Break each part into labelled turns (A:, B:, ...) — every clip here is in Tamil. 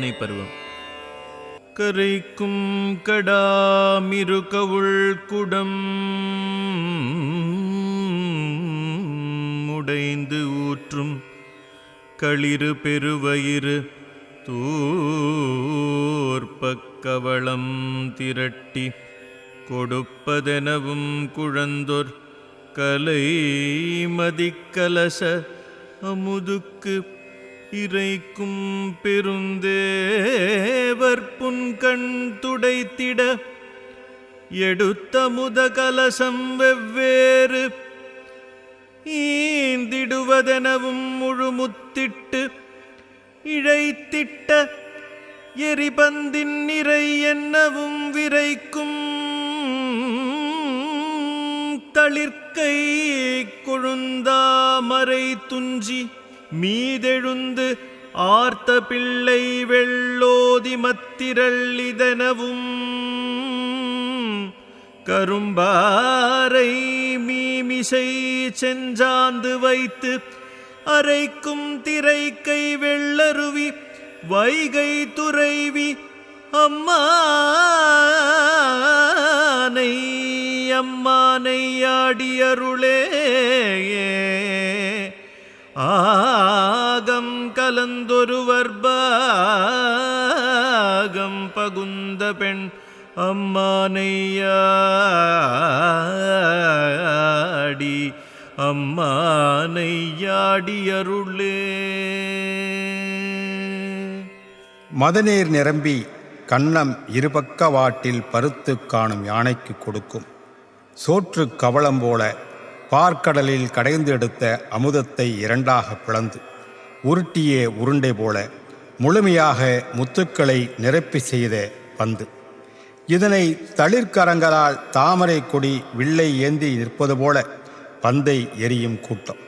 A: அம்மானை பருவம். கரைக்கும் கடாமிருகவுள் குடம் உடைந்து ஊற்றும் களிறு பெருவயிறு தூர்பக்கவளம் திரட்டி கொடுப்பதெனவும் குழந்தொர் கலை மதிக்கலச அமுதுக்கு இறைக்கும் பெருந்தேவர் புன்கண் துடைத்திட எடுத்த முத கலசம் வெவ்வேறு ஈந்திடுவதெனவும் முழுமுத்திட்டு இழைத்திட்ட எரிபந்தின் நிறை என்னவும் விரைக்கும் தளிர்க்கை கொழுந்தாமரை துஞ்சி மீதெழுந்து ஆர்த்த பிள்ளை வெள்ளோதி மத்திரள் இதனவும். கரும்பாரை மீமிசை செஞ்சாந்து வைத்து அரைக்கும் திரைக்கை வெள்ளருவி வைகை துறைவி அம்மானை அம்மானை ஆடியருளே ஆகம் கலந்தொருவர் பாகம் பகுந்த பெண் அம்மானையாடி அம்மானையாடியருளே
B: மதநீர் நிரம்பி கண்ணம் இருபக்க வாட்டில் பருத்து காணும் யானைக்கு கொடுக்கும் சோற்று கவளம் போல பார்க்கடலில் கடைந்து எடுத்த அமுதத்தை இரண்டாக பிளந்து உருட்டிய உருண்டை போல முழுமையாக முத்துக்களை நிரப்பி செய்த பந்து. இதனை தளிர்கரங்களால் தாமரை கொடி வில்லை ஏந்தி நிற்பது போல பந்தை எரியும் கூட்டம்.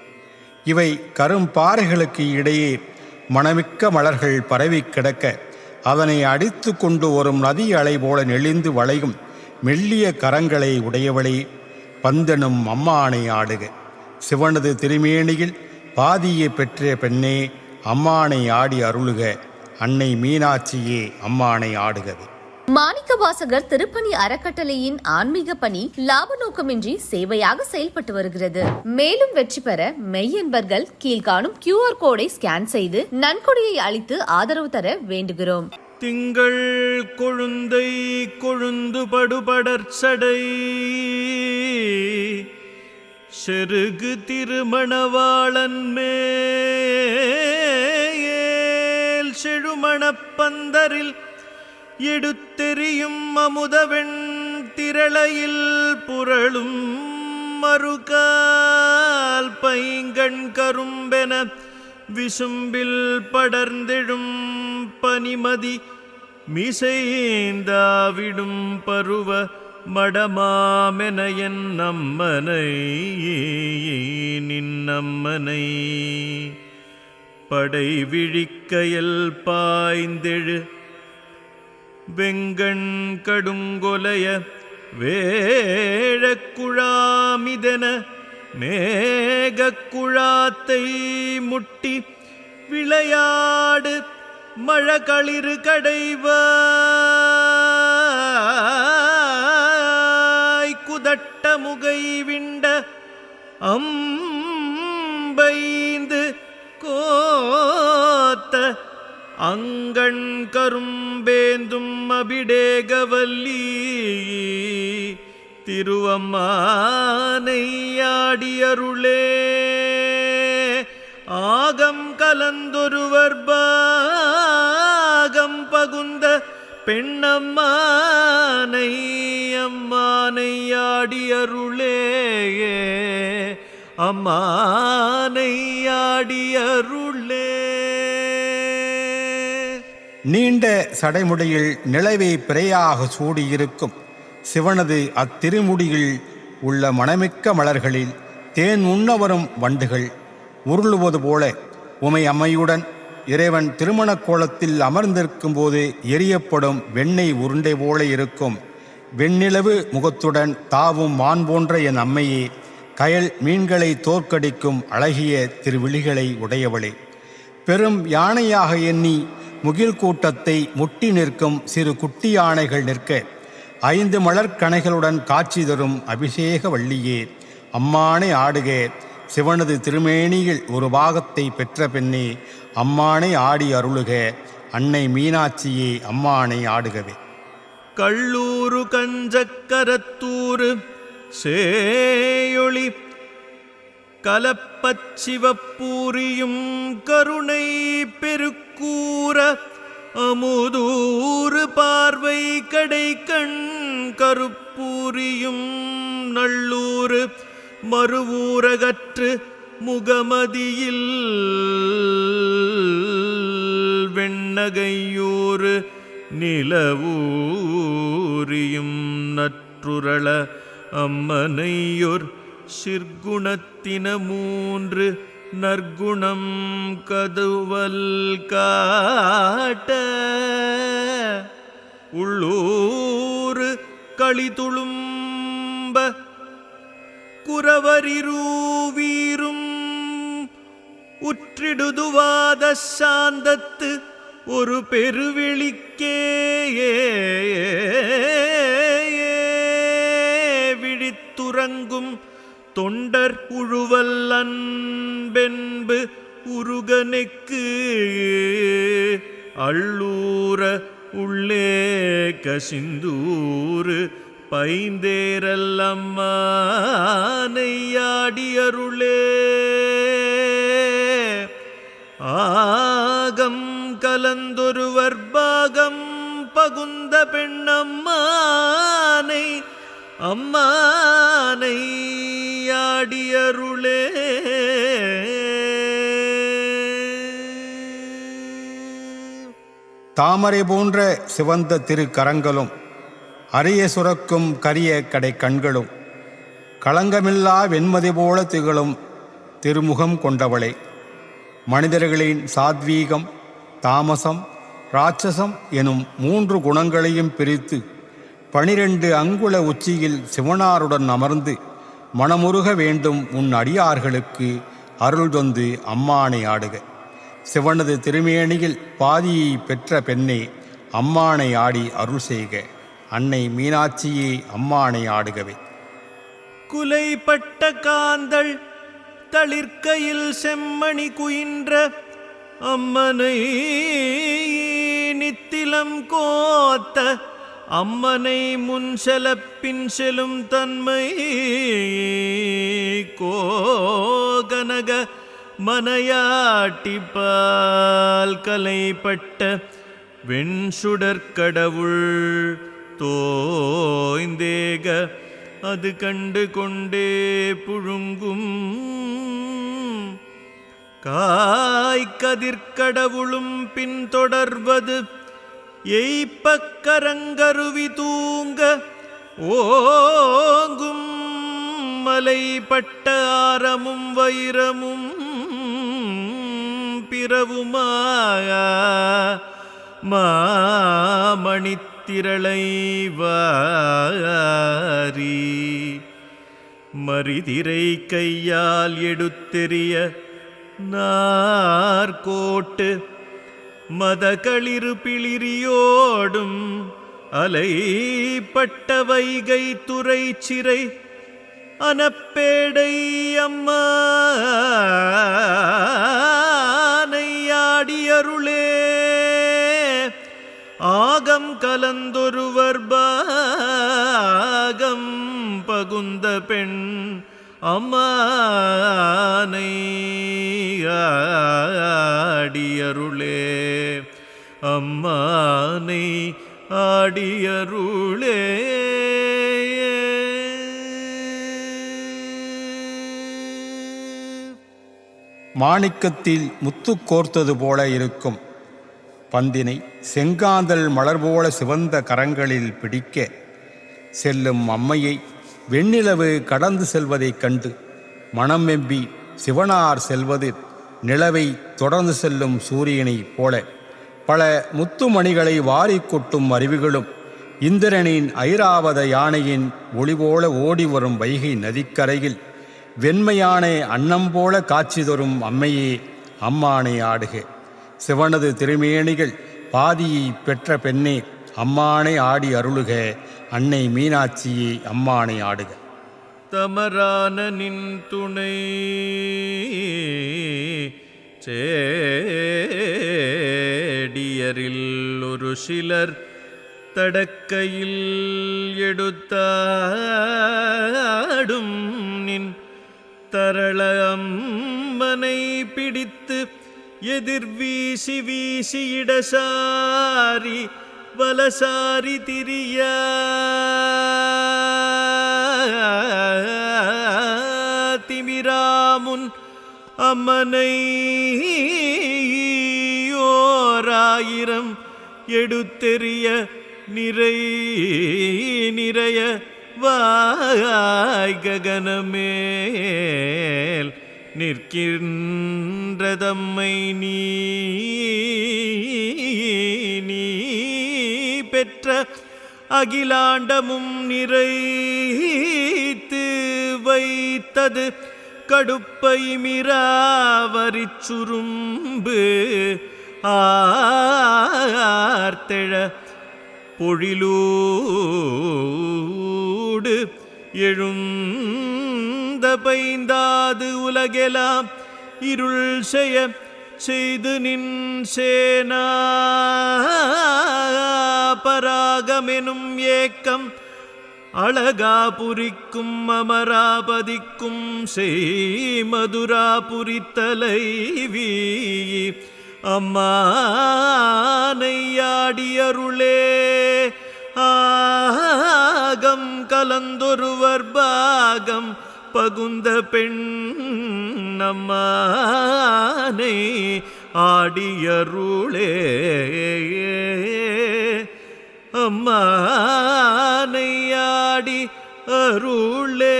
B: இவை கரும்பாறைகளுக்கு இடையே மணமிக்க மலர்கள் பரவி கிடக்க அதனை அடித்து கொண்டு வரும் நதி அலை போல நெளிந்து வளையும் மெல்லிய கரங்களை உடையவளே பந்தனும் அம்மானை ஆடுக. சிவனது திருமேனியில் பாதியை பெற்ற பெண்ணே அம்மானை ஆடி அருளுக. அன்னை மீனாட்சியே அம்மானை ஆடுகவே.
C: மாணிக்கவாசகர் திருப்பணி அறக்கட்டளையின் ஆன்மீக பணி லாப நோக்கமின்றி சேவையாக செயல்பட்டு வருகிறது. மேலும் வெற்றி பெற மெய்யன்பர்கள் கீழ்காணும் கியூஆர் கோடை ஸ்கேன் செய்து நன்கொடையை அளித்து ஆதரவு தர வேண்டுகிறோம்.
A: திங்கள் கொழுந்தை கொழுந்து படுபடற்சடை. செருகு திருமணவாளன் மேல் செழுமணப்பந்தரில் எடுத்தெறியும் அமுதவெண் திரளையில் புரளும் மறுகால் பைங்கண் கரும்பென விசும்பில் படர்ந்தெழும் பனிமதி மிசைந்தாவிடும் பருவ மடமாமென என் நம்மனை. நின்னம்மனை படை விழிக்கையல் பாய்ந்தெழு வெங்கண் கடுங்கொலைய வேழக்குழாமிதன மேகக்குழாத்தை முட்டி விளையாடு மழகளிறு கடைவா. குதட்ட முகை விண்ட அம்பைந்து கோத்த அங்கண் கரும்பேந்தும் அபிடேகவல்லி திருவம்மானையாடியருளே. ஆகம் கலந்தொருவர் பாகம் பகுந்த பெண்ணம்மானை அம்மானையாடியருளே. அம்மானையாடியருளே
B: நீண்ட சடைமுடியில் நிலவை பிறையாக சூடியிருக்கும் சிவனது அத்திருமுடியில் உள்ள மணமிக்க மலர்களில் தேன் உண்ண வரும் வண்டுகள் உருளுவது போல உமை அம்மையுடன் இறைவன் திருமண கோலத்தில் அமர்ந்திருக்கும் போது எரியப்படும் வெண்ணெய் உருண்டை போல இருக்கும். வெண்ணிலவு முகத்துடன் தாவும் மான் போன்ற என் அம்மையே கயல் மீன்களை தோற்கடிக்கும் அழகிய திருவிழிகளை உடையவளே. பெரும் யானையாக எண்ணி முகில் கூட்டத்தை முட்டி நிற்கும் சிறு குட்டி யானைகள் நிற்க ஐந்து மலர்கணைகளுடன் காட்சி தரும் அபிஷேக வள்ளியே அம்மானை ஆடுக சிவனது திருமேனியில் ஒரு பாகத்தை பெற்ற பெண்ணே அம்மானை ஆடி அருளுக அன்னை மீனாட்சியே அம்மானை ஆடுகவே.
A: கள்ளூரு கஞ்சக்கரத்தூரு சேயொளி கலப்பச்சிவப்பூரியும் கருணை பெருக்கூற அமுதூறு பார்வை கடை கண் கருப்பூரியும் நல்லூறு மறுவூரகற்று முகமதியில் வெண்ணகையூறு நிலவூரியும் நற்றுரள அம்மனையொர் சிற்குணத்தின மூன்று நற்குணம் கதுவல் காட்ட உள்ளூர் களிதுளும் குறவரிரூவீரும். உற்றிடுதுவாத சாந்தத்து ஒரு பெருவெளிக்கே விழித்துறங்கும் தொண்டர் உழுவல் அன்பென்பு உருகனுக்கு அள்ளூர உள்ளே கசிந்தூறு பைந்தேரல் அம்மானையாடியருளே ஆகம் கலந்தொருவர் பாகம் பகுந்த பெண்ணம்மானை அம்மானை ஆடியருளே
B: தாமரை போன்ற சிவந்த திருக்கரங்களும் அரிய சுரக்கும் கரிய கடை கண்களும் களங்கமில்லா வெண்மதி போல திகழும் திருமுகம் கொண்டவளே. மனிதர்களின் சாத்வீகம் தாமசம் ராட்சசம் எனும் மூன்று குணங்களையும் பிரித்து பனிரெண்டு அங்குல உச்சியில் சிவனாருடன் அமர்ந்து மனமுருக வேண்டும் உன் அடியார்களுக்கு அருள் தொந்து அம்மானை ஆடுக. சிவனது திருமேனியில் பாதியை பெற்ற பெண்ணே அம்மானை ஆடி அருள் செய்க. அன்னை மீனாட்சியே அம்மானை ஆடுகவே.
A: குலைப்பட்ட காந்தள் தளிர்க்கையில் செம்மணி குயின்ற அம்மனை நித்திலம் கோத்த அம்மனை முன்செல பின் செலும் தன்மை கோகனக மனையாட்டிப்பால் கலைப்பட்ட வெண்சுடற்கடவுள் தோய்ந்தேக அது கண்டு கொண்டே புழுங்கும் காய்கதிர்கடவுளும் பின்தொடர்வது எய்ப்பக்கரங்கருவி தூங்க ஓங்கும். மலைப்பட்ட ஆரமும் வைரமும் பிறவுமாய பிறவுமாக மாமணித்திரளை வாரி மரிதிரை கையால் எடுத்தெறிய நார்கோட்டு மதகளிரு பிளிரியோடும் அலைப்பட்ட வைகை துறை சிறை அனப்பேடை அம்மா. கலந்தொருவர் பாகம் பகுந்த பெண் அம்மானை ஆடியருளே. அம்மானை ஆடியருளே.
B: மாணிக்கத்தில் முத்து கோர்த்தது போல இருக்கும். பந்தினை செங்காந்தல் மலர் போல சிவந்த கரங்களில் பிடிக்க செல்லும் அம்மையை வெண்ணிலவு கடந்து செல்வதைக் கண்டு மனம் வெம்பி சிவனார் செல்வது நிலவை தொடர்ந்து செல்லும் சூரியனைப் போல பல முத்துமணிகளை வாரி கொட்டும் அருவிகளும் இந்திரனின் ஐராவத யானையின் ஒளிபோல ஓடி வரும் வைகை நதிக்கரையில் வெண்மையான அன்னம் போல காட்சி தரும் அம்மையே அம்மானை ஆடுக. சிவனது திருமேனிகள் பாதியை பெற்ற பெண்ணே அம்மானை ஆடி அருளுக அன்னை மீனாட்சியே அம்மானை ஆடுக.
A: தமரான நின் துணை சேடியரில் ஒரு சிலர் தடக்கையில் எடுத்தாடும் நின் தரள அம்மனை பிடித்து எதிர் வீசி வீசி இடசாரி வலசாரி திரிய. திமிராமுன் அம்மனை ஓராயிரம் எடுத்தெறிய நிறை நிறைய வாய் ககனமேல் நிற்கின்றதம்மை நீ நீ பெற்ற அகிலாண்டமும் நிறைத்து வைத்தது கடுப்பை மிராவரி சுரும்பு ஆர்த்தெழ பொழிலூடு எழும் எழுந்த பைந்தாது உலகெலாம் இருள் செய்ய செய்து நின் சேனா பராகமெனும் ஏக்கம் அழகா புரிக்கும் அமராபதிக்கும் செய் மதுராபுரி தலைவி அம்மானையாடியருளே ஆகம் கலந்தொருவர் பாகம் பகுந்த பெண் அம்மானை ஆடியருளே அருளே.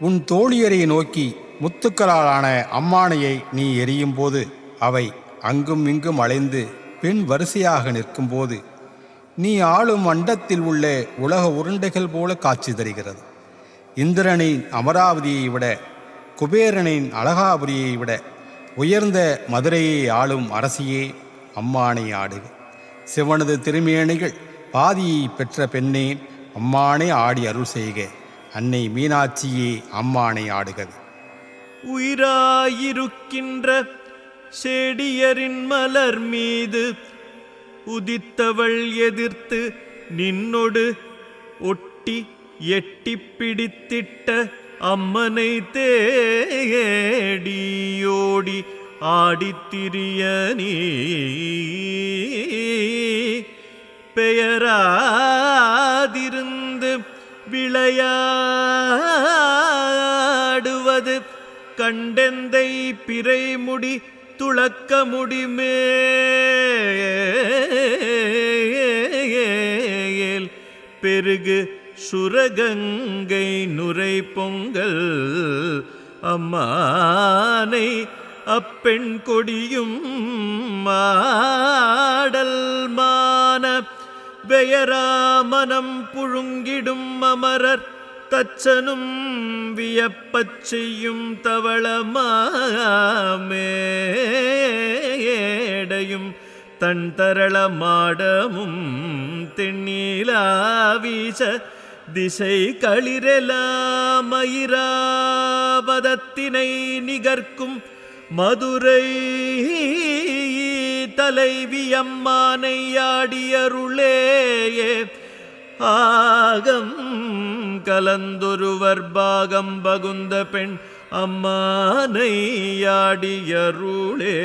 B: உன் தோழியரை நோக்கி முத்துக்களாலான அம்மானையை நீ எரியும் போது அவை அங்கும் இங்கும் அலைந்து பின் வரிசையாக நிற்கும்போது நீ ஆளும் அண்டத்தில் உள்ள உலக உருண்டைகள் போல காட்சி தருகிறது. இந்திரனின் அமராவதியை விட குபேரனின் அழகாபுரியை விட உயர்ந்த மதுரையை ஆளும் அரசியே அம்மானை ஆடுக சிவனது திருமேனிகள் பாதியை பெற்ற பெண்ணே அம்மானை ஆடி அருள் செய்க. அன்னை மீனாட்சியே அம்மானை ஆடுகிறது
A: உயிராயிருக்கின்ற செடியரின் மலர் மீது உதித்தவள் எதிர்த்து நின்னொடு ஒட்டி எட்டி பிடித்திட்ட அம்மனை தேடியோடி ஆடித்திரிய நீ. பெயராதிருந்து விளையாடுவது கண்டெந்தை பிறைமுடி துளக்க முடிமேல் பெருகு சுரகங்கை நுரை பொங்கல். அம்மானை அப்பெண் கொடியும் மாடல் மான. வெயராமனம் புழுங்கிடும் அமரர் தச்சனும் வியப்பச் செய்யும் தவளமாமேடையும் தன் தரள மாடமும் தென்னீலாவீச திசை களிரெலாமயிராபதத்தினை நிகர்க்கும் மதுரை தலைவியம்மானை ஆடியருளேயே. ஆகம் கலந்தொருவர் பாகம் பகுந்த பெண் அம்மானை யாடியருளே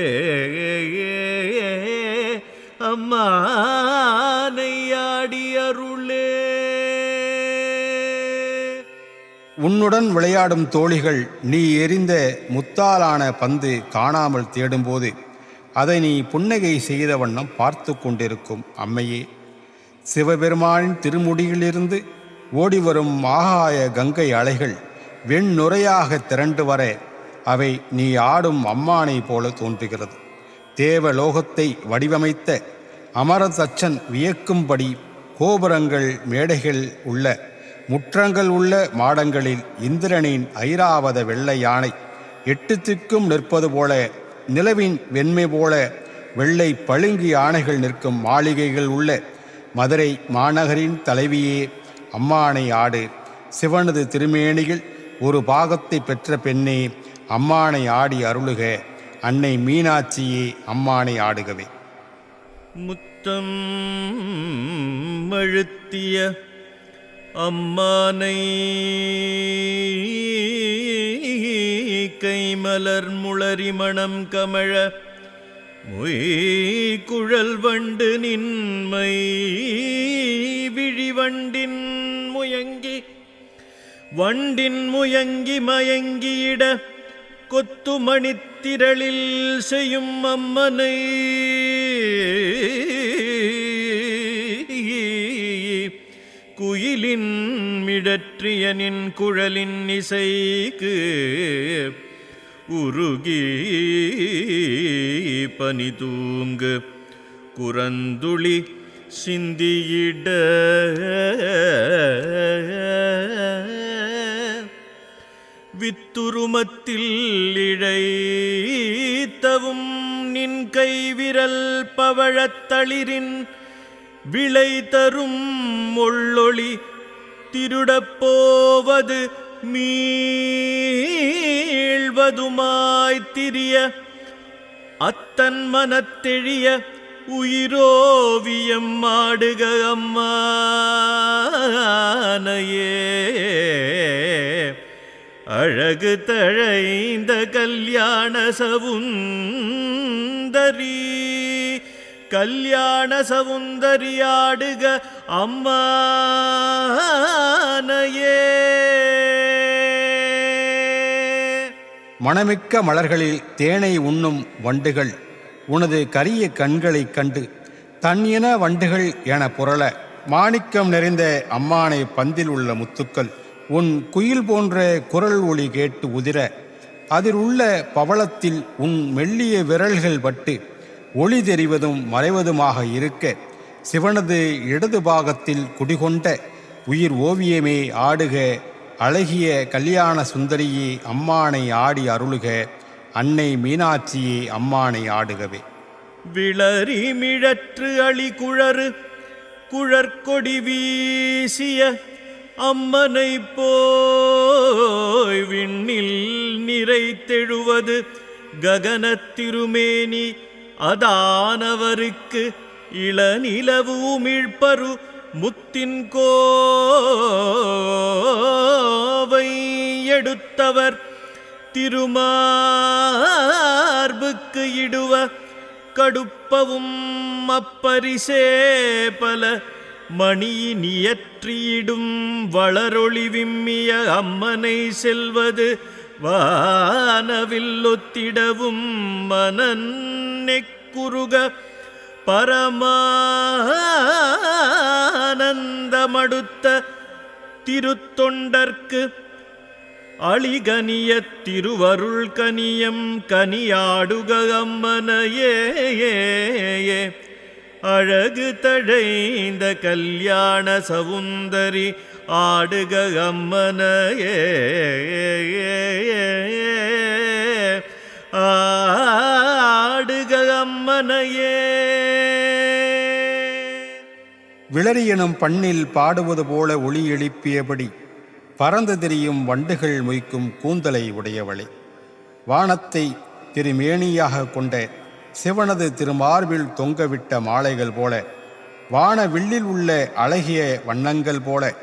A: அம்மானை ஆடியருளே
B: உன்னுடன் விளையாடும் தோழிகள் நீ எறிந்த முத்தாலான பந்து காணாமல் தேடும்போது அதை நீ புன்னகை செய்த வண்ணம் பார்த்து கொண்டிருக்கும். அம்மையே சிவபெருமானின் திருமுடியிலிருந்து ஓடிவரும் ஆகாய கங்கை அலைகள் வெண்ணுரையாக திரண்டு வர அவை நீ ஆடும் அம்மானை போல தோன்றுகிறது. தேவலோகத்தை வடிவமைத்த அமரதச்சன் வியக்கும்படி கோபுரங்கள் மேடைகள் உள்ள முற்றங்கள் உள்ள மாடங்களில் இந்திரனின் ஐராவத வெள்ளை யானை எட்டு திக்கும் நிற்பது போல நிலவின் வெண்மை போல வெள்ளை பழுங்கி யானைகள் நிற்கும் மாளிகைகள் உள்ள மதுரை மாநகரின் தலைவியே அம்மானை ஆடு. சிவனது திருமேனியில் ஒரு பாகத்தை பெற்ற பெண்ணே அம்மானை ஆடி அருளுக. அன்னை மீனாட்சியே அம்மானை ஆடுகவே.
A: முத்தம் மழுத்திய அம்மானை கைமலர் முளரி மணம் கமழ மொய் குழல் வண்டு நின்மை விழிவண்டின் முயங்கி வண்டின் முயங்கி மயங்கியிட கொத்து மணித்திரளில் செய்யும் அம்மனை குயிலின் மிடற்றியனின் குழலின் இசைக்கு உருகி பனி தூங்கு குரந்துளி சிந்தியிட வித்துருமத்தில் இழைத்தவும் நின் கைவிரல் பவழத்தளிரின் விளை தரும் ஒள்ளொளி திருடப் போவது திரிய அத்தன் மனத்தெழிய உயிரோவியம் மாடுக அம்மானையே. அழகு தழைந்த கல்யாண சவுந்தரி கல்யாண சவுந்தரியாடுக அம்மானையே.
B: மணமிக்க மலர்களில் தேனை உண்ணும் வண்டுகள். உனது கரிய கண்களைக் கண்டு தன் இன வண்டுகள் என புரள மாணிக்கம் நிறைந்த அம்மானை பந்தில் உள்ள முத்துக்கள் உன் குயில் போன்ற குரல் ஒளி கேட்டு உதிர அதில் உள்ள பவளத்தில் உன் மெல்லிய விரல்கள் பட்டு ஒளி தெரிவதும் மறைவதுமாக இருக்க சிவனது இடது பாகத்தில் குடிகொண்ட உயிர் ஓவியமே ஆடுக அழகிய கல்யாண சுந்தரியே அம்மானை ஆடி அருளுக அன்னை மீனாட்சியே அம்மானை ஆடுகவே.
A: விளரி மிழற்று அழி குழறு குழற்கொடி வீசிய அம்மனை போய் விண்ணில் நிறைத்தெழுவது ககனத்திருமேனி அதானவருக்கு இளநிலவு உமிழ்ப்பரு முத்தின் கோ எடுத்தவர் திருமார்புக்கு இடுவ கடுப்பவும் அப்பரிசே பல மணியினியற்றியிடும் வளரொளி விம்மிய அம்மனை செல்வது வானவில் ஒத்திடவும் மனநெக்குருக பரமானந்தமடுத்த திருத்தொண்டர்க்கு அழிகனிய திருவருள் கனியம் கனியாடுக அம்மனையே. அழகு தழைந்த கல்யாண சவுந்தரி ஆடுக அம்மனையே. ஆடுக அம்மனையே.
B: விளரி எனும் பண்ணில் பாடுவது போல ஒளி எழுப்பியபடி பறந்து திரியும் வண்டுகள் மொய்க்கும் கூந்தலை உடையவளே. வானத்தை திருமேனியாக கொண்ட சிவனது திருமார்பில் தொங்கவிட்ட மாலைகள் போல வான வில்லில் உள்ள அழகிய வண்ணங்கள் போல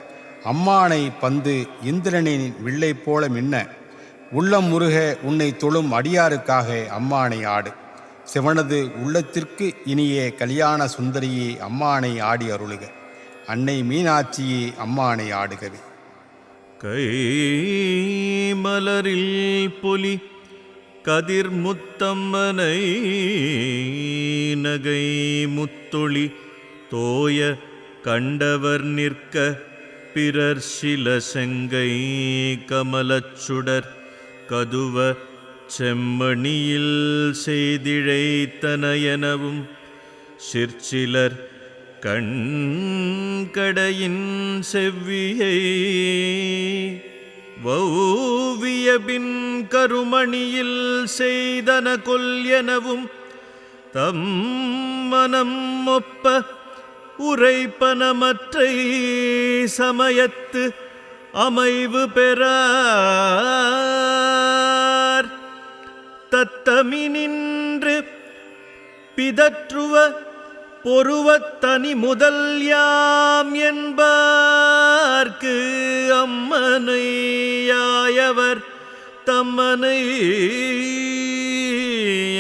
B: அம்மானை பந்து இந்திரனின் வில்லை போல மின்ன உள்ளம் முருக உன்னை தொழும் அடியாருக்காக அம்மானை ஆடு. சிவனது உள்ளத்திற்கு இனிய கல்யாண சுந்தரியே அம்மானை ஆடி அருளுக. அன்னை மீனாட்சியே அம்மானை ஆடுகவே.
A: கை மலரில் பொலி கதிர் முத்தம்மனை நகை முத்தொளி தோய கண்டவர் நிற்க பிறர் சில செங்கை கமலச்சுடர் கதுவ செம்மணியில் செய்திழைத்தனையனவும் சிற்சிலர் கண்கடையின் செவ்வியை வௌவியபின் கருமணியில் செய்தன கொல்யனவும் தம் மனம் ஒப்ப உரைப்பனமற்றை சமயத்து அமைவு பெறார். தத்தமினின்று பிதற்றுவ பொருவத்தனி முதல் யாம் என்பார்க்கு அம்மனையாயவர். தம்மனை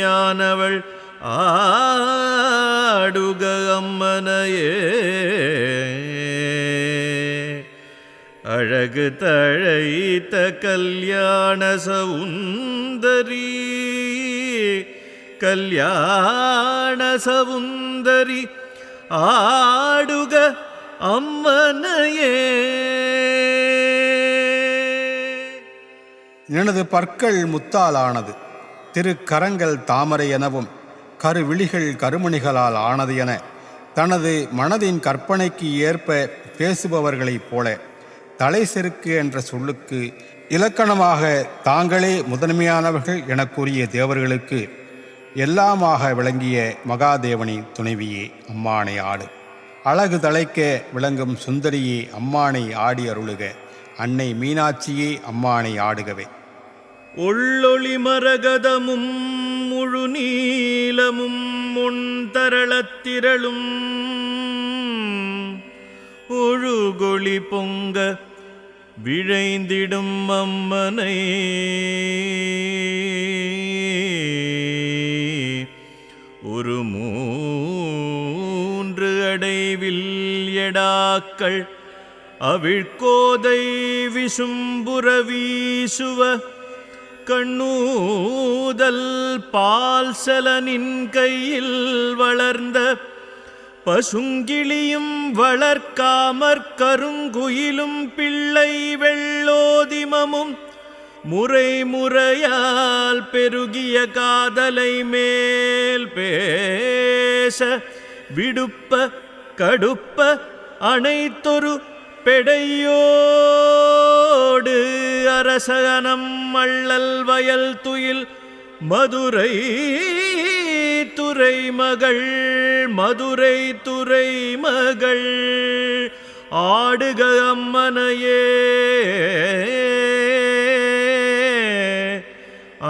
A: யானவள் ஆடுக அம்மனையே. அழகு தழைத்த கல்யாண சவுந்தரி. கல்யாண சவுந்தரி. ஆடுக அம்மனையே.
B: எனது பற்கள் முத்தாலானது திருக்கரங்கள் தாமரை எனவும் கருவிழிகள் கருமணிகளால் ஆனது என தனது மனதின் கற்பனைக்கு ஏற்ப பேசுபவர்களைப் போல தலை செருக்கு என்ற சொல்லுக்கு இலக்கணமாக தாங்களே முதன்மையானவர்கள் என கூறிய தேவர்களுக்கு எல்லாமாக விளங்கிய மகாதேவனின் துணைவியே அம்மானை ஆடு. அழகு தலைக்க விளங்கும் சுந்தரியே அம்மானை ஆடி அருளுக. அன்னை மீனாட்சியே அம்மானை ஆடுகவே.
A: உள்ளொளி மரகதமும் முழு நீலமும் முன்தரளத்திரளும் ஒழுகொளி பொங்க விழைந்திடும் அம்மனை. ஒரு மூன்று அடைவில் எடாக்கள் அவிழ்கோதை விசும்புற வீசுவ கண்ணூதல் பால் செலனின் கையில் வளர்ந்த பசுங்கிளியும் வளர்க்காமற் கருங்குயிலும் பிள்ளை வெள்ளோதிமமும் முறை முறையால் பெருகிய காதலை மேல் பேச விடுப்ப கடுப்ப அனைத்தொரு பெடையோடு அரசகனம் மள்ளல் வயல் துயில் மதுரை துறை மகள் மதுரை துறை மகள் ஆடுக அம்மனையே.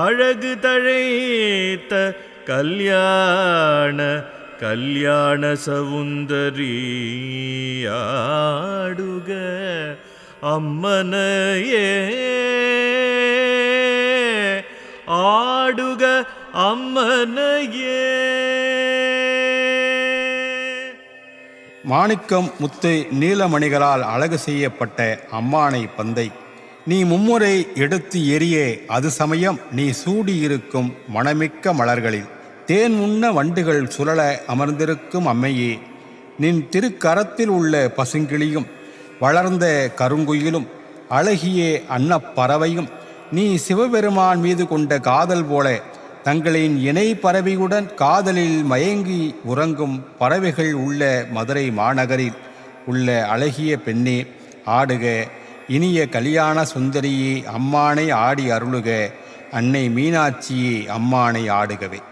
A: அழகு தழைத்த கல்யாண கல்யாண சவுந்தரி ஆடுக அம்மனையே. ஆடுக அம்மனையே.
B: மாணிக்கம் முத்து நீலமணிகளால் அழகு செய்யப்பட்ட அம்மானை பந்தை. நீ மும்முறை எடுத்து எரிய அது சமயம் நீ சூடியிருக்கும் மணமிக்க மலர்களில். தேன் உண்ண வண்டுகள் சுழல அமர்ந்திருக்கும் அம்மையே நின் திருக்கரத்தில் உள்ள பசுங்கிளியும் வளர்ந்த கருங்குயிலும் அழகிய அன்னப்பறவையும் நீ சிவபெருமான் மீது கொண்ட காதல் போல தங்களின் இணை பறவையுடன் காதலில் மயங்கி உறங்கும் பறவைகள் உள்ள மதுரை மாநகரில் உள்ள அழகிய பெண்ணே ஆடுக இனிய கல்யாண சுந்தரியே அம்மானை ஆடி அருளுக. அன்னை மீனாட்சியே அம்மானை ஆடுகவே.